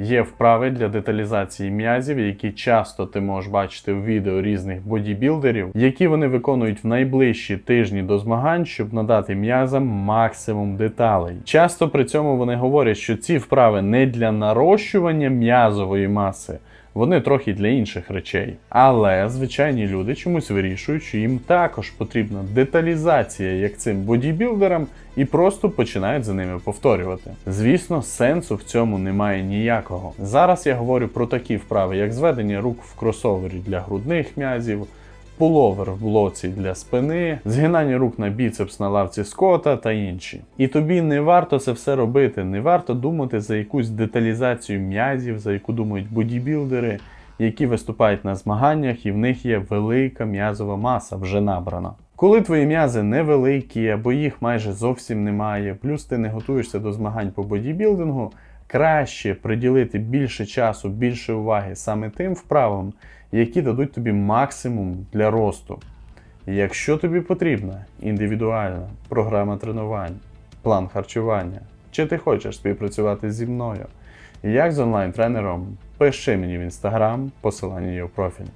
Є вправи для деталізації м'язів, які часто ти можеш бачити в відео різних бодібілдерів, які вони виконують в найближчі тижні до змагань, щоб надати м'язам максимум деталей. Часто при цьому вони говорять, що ці вправи не для нарощування м'язової маси. Вони трохи для інших речей. Але звичайні люди чомусь вирішують, що їм також потрібна деталізація, як цим бодібілдерам, і просто починають за ними повторювати. Звісно, сенсу в цьому немає ніякого. Зараз я говорю про такі вправи, як зведення рук в кросовері для грудних м'язів. Пуловер в блоці для спини, згинання рук на біцепс на лавці скота та інші. І тобі не варто це все робити, не варто думати за якусь деталізацію м'язів, за яку думають бодібілдери, які виступають на змаганнях, і в них є велика м'язова маса вже набрана. Коли твої м'язи невеликі або їх майже зовсім немає, плюс ти не готуєшся до змагань по бодібілдингу, краще приділити більше часу, більше уваги саме тим вправам, які дадуть тобі максимум для росту. Якщо тобі потрібна індивідуальна програма тренувань, план харчування, чи ти хочеш співпрацювати зі мною, як з онлайн-тренером, пиши мені в інстаграм, посилання є в профілі.